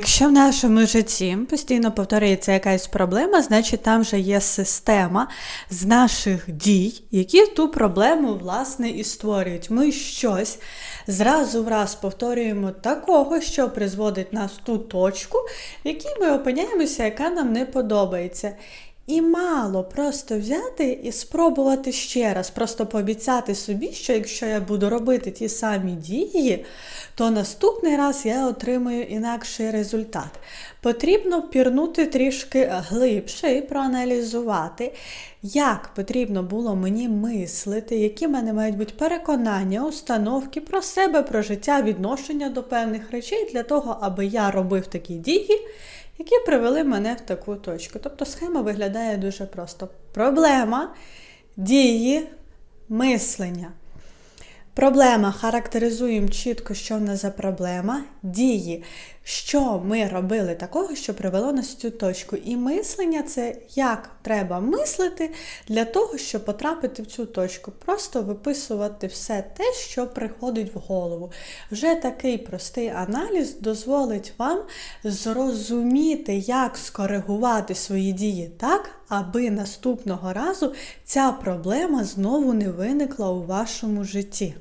Якщо в нашому житті постійно повторюється якась проблема, значить там вже є система з наших дій, які ту проблему власне і створюють. Ми щось зразу в раз повторюємо такого, що призводить нас в ту точку, в якій ми опиняємося, яка нам не подобається. І мало просто взяти і спробувати ще раз, просто пообіцяти собі, що якщо я буду робити ті самі дії, то наступний раз я отримаю інакший результат. Потрібно пірнути трішки глибше і проаналізувати, як потрібно було мені мислити, які в мене мають бути переконання, установки про себе, про життя, відношення до певних речей для того, аби я робив такі дії які привели мене в таку точку. Тобто схема виглядає дуже просто: проблема, дії, мислення. Проблема характеризуємо чітко, що в нас за проблема, дії, що ми робили такого, що привело нас в цю точку. І мислення це як треба мислити для того, щоб потрапити в цю точку. Просто виписувати все те, що приходить в голову. Вже такий простий аналіз дозволить вам зрозуміти, як скоригувати свої дії так, аби наступного разу ця проблема знову не виникла у вашому житті.